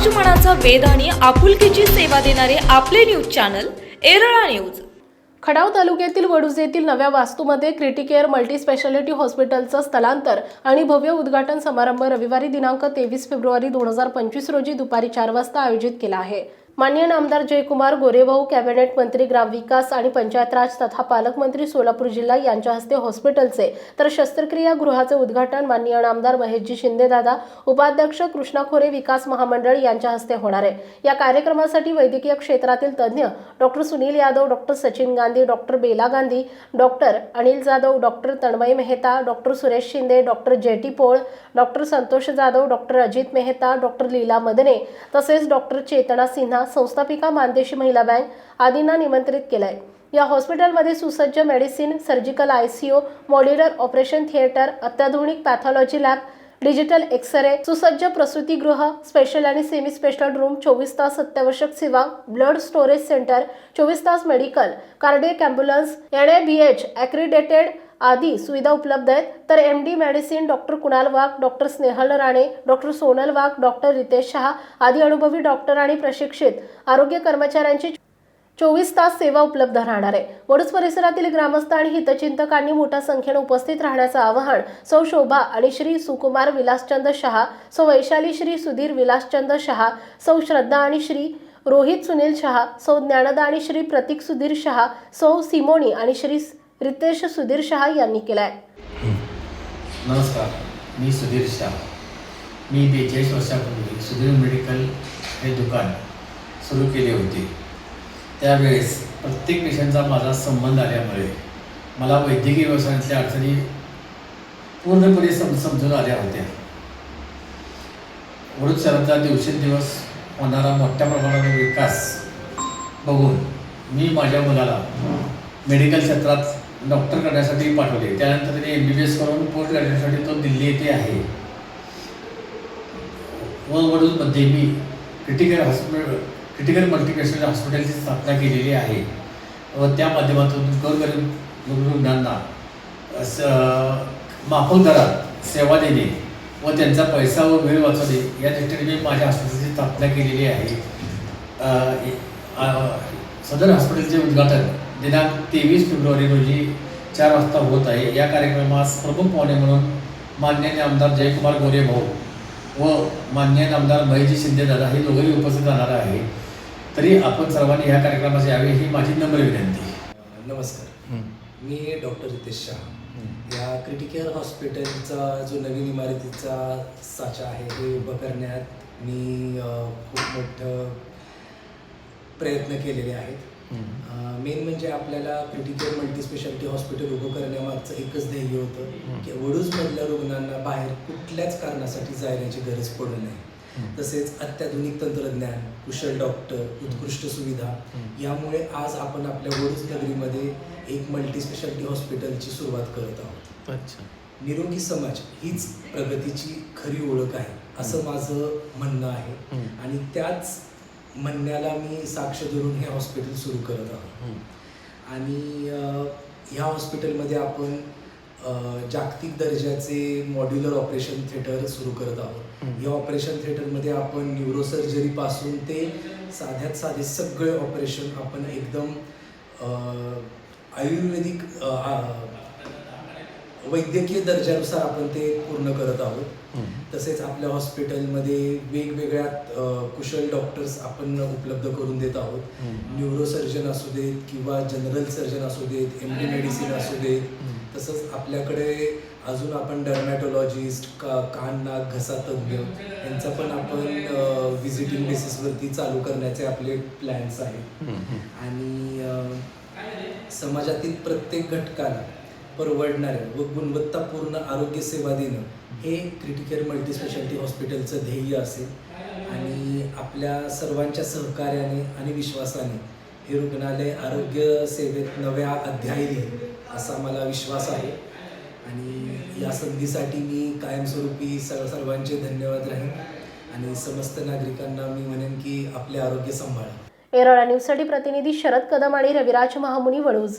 समाजमनाचा वेध आणि आपुलकीची सेवा देणारे आपले news channel Erala news. Khatav तालुक्यातील वडूज येथील नव्या वास्तूमध्ये क्रिटिकेअर मल्टीस्पेशालिटी हॉस्पिटलचं स्थलांतर आणि भव्य उद्घाटन समारंभ रविवारी दिनांक तेवीस फेब्रुवारी दोन हजार पंचवीस रोजी दुपारी चार वाजता आयोजित केला आहे. मान्य आमदार जयकुमार गोरेभाऊ कॅबिनेट मंत्री ग्रामविकास आणि पंचायत राज तथा पालकमंत्री सोलापूर जिल्हा यांच्या हस्ते हॉस्पिटलचे तर शस्त्रक्रिया गृहाचे उद्घाटन माननीय आमदार महेशजी शिंदेदादा उपाध्यक्ष कृष्णा खोरे विकास महामंडळ यांच्या हस्ते होणार आहे. या कार्यक्रमासाठी वैद्यकीय क्षेत्रातील तज्ज्ञ doctor Sunil Yadav doctor Sachin Gandhi doctor Bela Gandhi doctor Anil Jadhav doctor Tanmay Mehta doctor Suresh Shinde doctor JT Pol doctor Santosh Jadhav doctor Ajit Mehta doctor Leela Madane तसेच डॉक्टर चेतना सिन्हा संस्थापिका Mann Deshi Mahila bank आदींना निमंत्रित केलंय. या हॉस्पिटलमध्ये सुसज्ज medicine surgical I C O modular operation theatre अत्याधुनिक pathology lab digital X ray सुसज्ज प्रसूतीगृह स्पेशल आणि सेमी स्पेशल रूम चोवीस तास अत्यावश्यक सेवा ब्लड स्टोरेज सेंटर चोवीस तास medical cardiac ambulance N A B H accredited आदी सुविधा उपलब्ध आहेत. तर M D medicine doctor Kunal Wagh doctor Snehal Rane doctor Sonal Wagh doctor Ritesh Shah आदी अनुभवी डॉक्टर आणि प्रशिक्षित आरोग्य कर्मचाऱ्यांची चोवीस तास सेवा उपलब्ध राहणार आहे. वडूस परिसरातील ग्रामस्थ आणि हितचिंतकांनी मोठ्या संख्येने उपस्थित राहण्याचं आवाहन सौ शोभा आणि श्री सुकुमार विलासचंद शहा सौ वैशाली श्री सुधीर विलासचंद शहा सौ श्रद्धा आणि श्री रोहित सुनील शहा सौ ज्ञानदा आणि श्री प्रतीक सुधीर शहा सौ सिमोनी आणि श्री रितेश सुधीर शहा यांनी केला आहे नमस्कार मी सुधीर शाह. मी बेचाळीस वर्षापूर्वी सुधीर मेडिकल हे दुकान सुरू केले होते. त्यावेळेस प्रत्येक पेशंटचा माझा संबंध आल्यामुळे मला वैद्यकीय व्यवसायातल्या अडचणी पूर्णपणे सम समजून आल्या होत्या. वृद्ध शहराचा दिवसेंदिवस होणारा मोठ्या प्रमाणावर विकास बघून मी माझ्या मुलाला मेडिकल क्षेत्रात डॉक्टर करण्यासाठी पाठवले. त्यानंतर त्याने एम बी बी एस करून पोस्ट ग्रॅज्युएशनसाठी तो दिल्ली येथे आहे. व वडूजमध्ये मी क्रिटिकल हॉस्पिटल क्रिटिकल मल्टीपेशल हॉस्पिटलची स्थापना केलेली आहे. व त्या माध्यमातून गोरगरीब रुग्णांना स- माफक दरात सेवा देणे व त्यांचा पैसा व वेळ वाचवणे या दृष्टीने मी माझ्या हॉस्पिटलची स्थापना केलेली आहे. सदर हॉस्पिटलचे उद्घाटन दिनांक तेवीस फेब्रुवारी रोजी चार वाजता होत आहे. या कार्यक्रमास प्रमुख पाहुणे म्हणून मान्य आमदार जयकुमार गोरे भाऊ व मान्य आमदार महेशजी शिंदे दादा हे दोघेही उपस्थित राहणार आहे. तरी आपण सर्वांनी ह्या कार्यक्रमास यावे ही माझी नम्र विनंती. नमस्कार. मी डॉक्टर रितेश शहा. या क्रिटिकेअर हॉस्पिटलचा जो नवीन इमारतीचा साचा आहे हे उभं करण्यात मी खूप मोठं प्रयत्न केलेले आहेत. मेन म्हणजे आपल्याला क्रिटिकल मल्टीस्पेशालिटी हॉस्पिटल उभं करण्यामागचं एकच ध्येय होतं की वडूजमधल्या रुग्णांना बाहेर कुठल्याच कारणासाठी जाण्याची गरज पडू नये. तसेच अत्याधुनिक तंत्रज्ञान कुशल डॉक्टर उत्कृष्ट सुविधा यामुळे आज आपण आपल्या वडूज नगरीमध्ये एक मल्टीस्पेशालिटी हॉस्पिटलची सुरुवात करत आहोत. अच्छा. निरोगी समाज हीच प्रगतीची खरी ओळख आहे असं माझं म्हणणं आहे. आणि त्याच म्हणण्याला मी साक्ष धरून हे हॉस्पिटल सुरू करत आहोत. आणि ह्या हॉस्पिटलमध्ये आपण जागतिक दर्जाचे मॉड्युलर ऑपरेशन थिएटर सुरू करत आहोत. या ऑपरेशन थिएटरमध्ये आपण न्यूरोसर्जरीपासून ते साध्यात साधे सगळे ऑपरेशन आपण एकदम आयुर्वेदिक वैद्यकीय दर्जानुसार आपण ते पूर्ण करत आहोत. तसेच आपल्या हॉस्पिटलमध्ये वेगवेगळ्या कुशल डॉक्टर्स आपण उपलब्ध करून देत आहोत. न्यूरोसर्जन असू देत किंवा जनरल सर्जन असू देत एम डी मेडिसिन असू देत. तसंच आपल्याकडे अजून आपण डर्मॅटोलॉजिस्ट का कान नाक घसा तज्ज्ञ यांचा पण आपण व्हिजिटिंग बेसिसवरती चालू करण्याचे आपले प्लॅन्स आहेत. आणि समाजातील प्रत्येक घटकाला परवडणाऱ्या व गुणवत्तापूर्ण आरोग्य सेवा देणं हे क्रिटिकेअर मल्टीस्पेशालिटी हॉस्पिटलचं ध्येय असेल. आणि आपल्या सर्वांच्या सहकार्याने आणि विश्वासाने हे रुग्णालय आरोग्य सेवेत नव्या अध्याय लिहिल असा मला विश्वास आहे. आणि या संधीसाठी मी कायमस्वरूपी सर्व सर्वांचे धन्यवाद राहीन. आणि समस्त नागरिकांना मी म्हणेन की आपले आरोग्य सांभाळा. एरळा न्यूजसाठी प्रतिनिधी शरद कदम आणि रविराज महामुनी वडूज